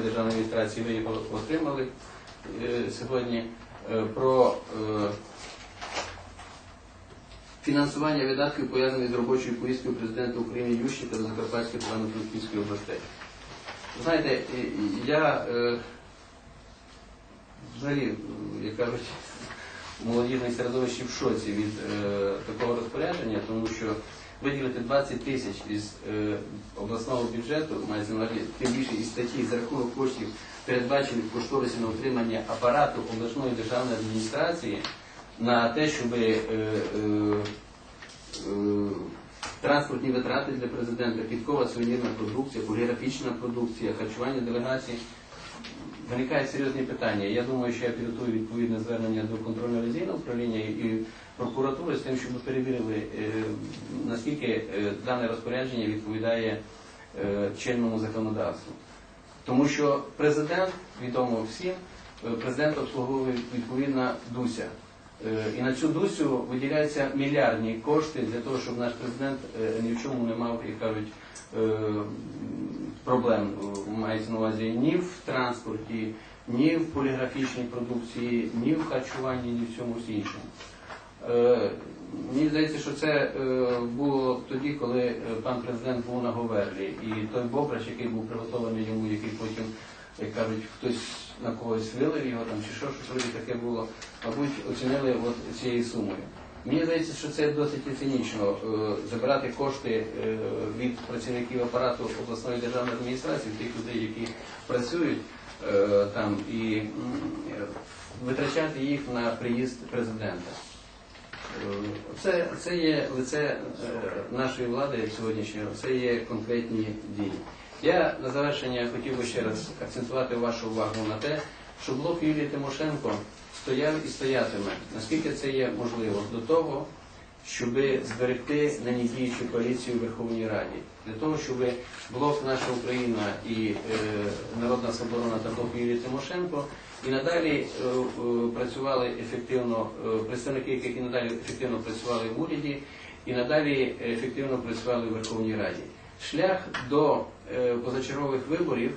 державної адміністрації ви його отримали е, сьогодні е, про е, фінансування видатків пов'язаних з робочою поїздкою президента України Ющенка до Закарпатської та Івано-Франківської областей. Знаєте, я взагалі, як кажуть, молодіжне середовище в шоці від такого розпорядження, тому що виділити 20 тисяч із е, обласного бюджету, мається на тим більше із статті за рахунок коштів, передбачених кошторисі на утримання апарату обласної державної адміністрації на те, щоб е, е, е, транспортні витрати для президента, підкова сувенірна продукція, поліграфічна продукція, харчування делегацій. Виникають серйозні питання. Я думаю, що я підготую відповідне звернення до контрольно-ревізійного управління і прокуратури з тим, щоб ми перевірили, е, наскільки е, дане розпорядження відповідає е, чинному законодавству. Тому що президент, відомо всім, президент обслуговує відповідна Дуся. І на цю Дусю виділяються мільярдні кошти для того, щоб наш президент ні в чому не мав, як кажуть, проблем е, мається на увазі ні в транспорті, ні в поліграфічній продукції, ні в харчуванні, ні в цьому іншому. Е, Мені здається, що це е, було тоді, коли пан президент був на Говерлі, і той бобрач, який був приготований йому, який потім, як кажуть, хтось на когось вилив його там чи що, щось таке було, мабуть, оцінили от цією сумою. Мені здається, що це досить цинічно е, забирати кошти е, від працівників апарату обласної державної адміністрації, тих людей, які працюють е, там, і витрачати їх на приїзд президента. Це, це є лице нашої влади сьогоднішнього, це є конкретні дії. Я на завершення хотів би ще раз акцентувати вашу увагу на те, що блок Юлії Тимошенко стояв і стоятиме, наскільки це є можливо, до того, щоб зберегти нині діючу коаліцію в Верховній Раді, для того, щоб блок Наша Україна і е, Народна Свобода та блок Юлії Тимошенко. І надалі е, е, працювали ефективно, е, представники, яких і надалі ефективно працювали в уряді, і надалі ефективно працювали в Верховній Раді. Шлях до е, позачергових виборів,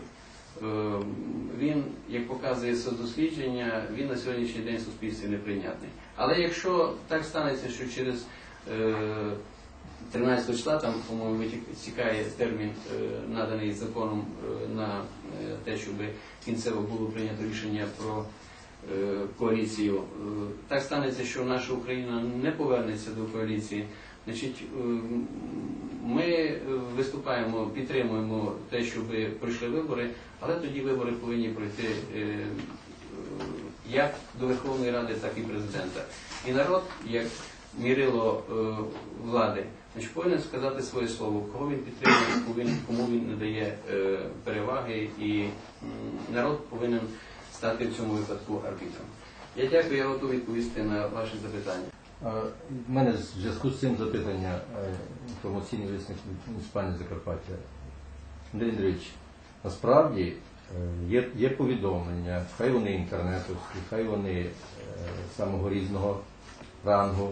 він, як показує соцдослідження, він на сьогоднішній день в суспільстві неприйнятний. Але якщо так станеться, що через е, 13 числа, там, по-моєму, витікає термін, е, наданий законом е, на е, те, щоб кінцево було прийнято рішення про е, коаліцію. Е, Так станеться, що наша Україна не повернеться до коаліції. Значить, е, ми е, виступаємо, підтримуємо те, щоб пройшли вибори, але тоді вибори повинні пройти е, як до Верховної Ради, так і президента. І народ, як мірило е, влади, значить, повинен сказати своє слово, кого він підтримує, кому він, кому він надає е, переваги, і народ повинен стати в цьому випадку арбітром. Я дякую, я готовий відповісти на ваші запитання. У мене в зв'язку з цим запитання е, інформаційний висник муніципальної Закарпаття. Андрій Андрійович, насправді е, є, є повідомлення, хай вони інтернетовські, хай вони е, самого різного рангу,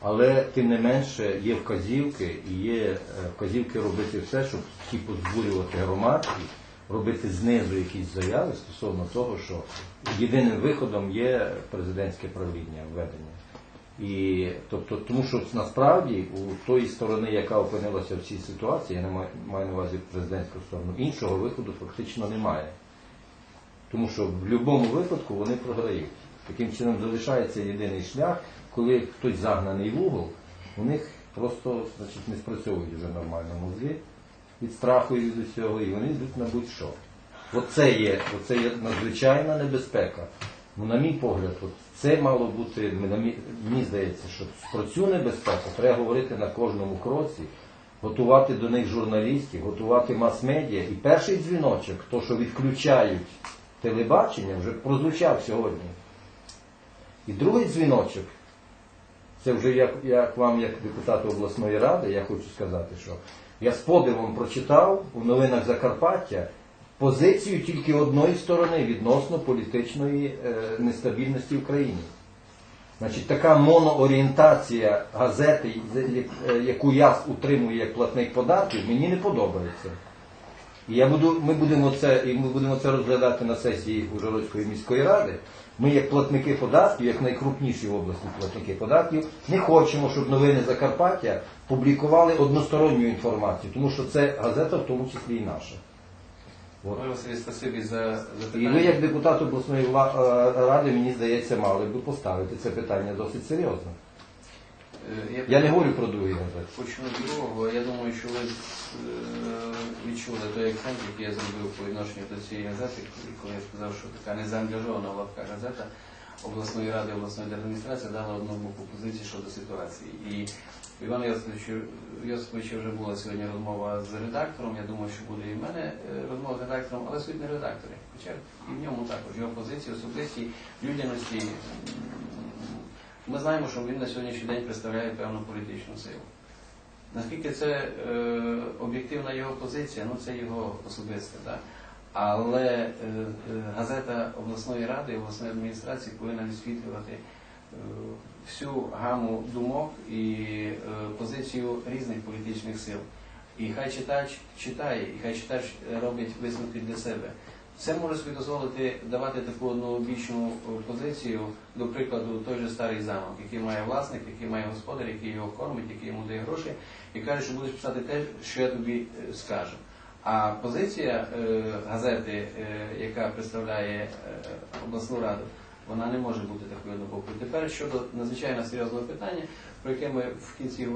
але тим не менше є вказівки і є вказівки робити все, щоб ті позбурювати громадські, робити знизу якісь заяви стосовно того, що єдиним виходом є президентське правління введення. І тобто, тому що насправді у тої сторони, яка опинилася в цій ситуації, я не маю, маю на увазі президентську сторону, іншого виходу фактично немає. Тому що в будь-якому випадку вони програють. Таким чином залишається єдиний шлях, коли хтось загнаний в угол, у них просто значить, не спрацьовують вже нормально мозги від страху і від усього, і вони йдуть на будь-що. Оце є, оце є надзвичайна небезпека. Ну, на мій погляд, от це мало бути, мені здається, що про цю небезпеку треба говорити на кожному кроці, готувати до них журналістів, готувати мас-медіа. І перший дзвіночок, то, що відключають телебачення, вже прозвучав сьогодні. І другий дзвіночок, це вже як, як вам, як депутату обласної ради, я хочу сказати, що я з подивом прочитав у новинах Закарпаття позицію тільки одної сторони відносно політичної е, нестабільності в країні. Значить, така моноорієнтація газети, е, яку я утримую як платник податків, мені не подобається. І я буду, ми будемо це, і ми будемо це розглядати на сесії Ужгородської міської ради. Ми, як платники податків, як найкрупніші в області платники податків, не хочемо, щоб новини Закарпаття публікували односторонню інформацію, тому що це газета, в тому числі і наша. От. Ольга Василь, спасибі за І запитання. ви, як депутат обласної вла- е, ради, мені здається, мали б поставити це питання досить серйозно. Е, Я не говорю про другий газети. Почну з другого. Я думаю, що ви е, відчули той акцент, який я зробив по відношенню до цієї газети, коли я сказав, що така незаангажована в лапках газета обласної ради, обласної адміністрації дала одну боку позиції щодо ситуації. І у Івана Йосиповича Йосиповича вже була сьогодні розмова з редактором. Я думаю, що буде і в мене е, розмова з редактором, але суть не редакторі. Хоча і в ньому також його позиції, особисті, людяності. Ми знаємо, що він на сьогоднішній день представляє певну політичну силу. Наскільки це е, об'єктивна його позиція, ну це його особисте, так? Але е, е, газета обласної ради обласної адміністрації повинна висвітлювати е, всю гаму думок і позицію різних політичних сил. І хай читач читає, і хай читач робить висновки для себе. Це може собі дозволити давати таку однобічну позицію, до прикладу, той же старий замок, який має власник, який має господар, який його кормить, який йому дає гроші, і каже, що будеш писати те, що я тобі скажу. А позиція е, газети, е, яка представляє е, обласну раду, вона не може бути такою однобокою. Тепер щодо надзвичайно серйозного питання, про яке ми в кінці